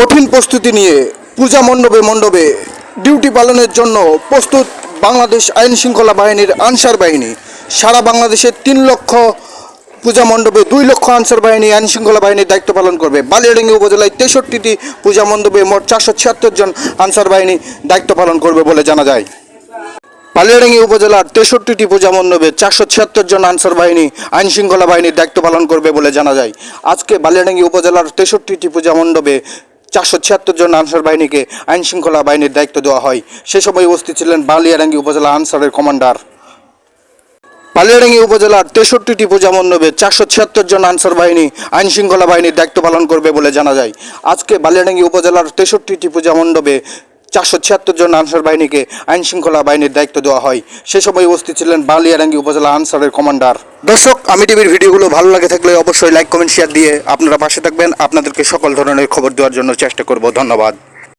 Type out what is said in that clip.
কঠিন প্রস্তুতি নিয়ে পূজা মণ্ডপে মণ্ডপে ডিউটি পালনের জন্য প্রস্তুত বাংলাদেশ আইন শৃঙ্খলা বাহিনীর আনসার বাহিনী। সারা বাংলাদেশের তিন লক্ষ পূজা মণ্ডপে দুই লক্ষ আনসার বাহিনী আইন শৃঙ্খলা বাহিনীর দায়িত্ব পালন করবে। বালিয়াডাঙ্গি উপজেলায় তেষট্টিটি পূজা মণ্ডপে মোট চারশো ছিয়াত্তর জন আনসার বাহিনী দায়িত্ব পালন করবে বলে জানা যায়। পালিয়াডাঙ্গি উপজেলার তেষট্টিটি পূজা মণ্ডপে চারশো ছিয়াত্তর জন আনসার বাহিনী আইন শৃঙ্খলা বাহিনীর দায়িত্ব পালন করবে বলে জানা যায়। আজকে বালিয়াডাঙ্গি উপজেলার তেষট্টিটি পূজা মণ্ডপে চারশো ছিয়াত্তর জন আনসার বাহিনীকে আইন শৃঙ্খলা বাহিনীর দায়িত্ব দেওয়া হয়। সে সময় উপস্থিত ছিলেন বালিয়ারাঙ্গি উপজেলা আনসারের কমান্ডার। বালিয়ারাঙ্গি উপজেলার তেষট্টিটি পূজা মণ্ডপে চারশো ছিয়াত্তর জন আনসার বাহিনী আইন শৃঙ্খলা বাহিনীর দায়িত্ব পালন করবে বলে জানা যায়। আজকে বালিয়াডাঙ্গি উপজেলার তেষট্টিটি পূজা মণ্ডপে চারশো ছিয়াত্তর জন আনসার বাহিনীকে আইন শৃঙ্খলা বাহিনীর দায়িত্ব দেওয়া হয়। সে সময় উপস্থিত ছিলেন বালিয়ারাঙ্গি উপজেলা আনসারের কমান্ডার। দর্শক, আমি টিভির ভিডিওগুলো ভালো লাগে থাকলে অবশ্যই লাইক, কমেন্ট শেয়ার দিয়ে আপনারা পাশে থাকবেন। আপনাদেরকে সকল ধরনের খবর দেওয়ার জন্য চেষ্টা করব। ধন্যবাদ।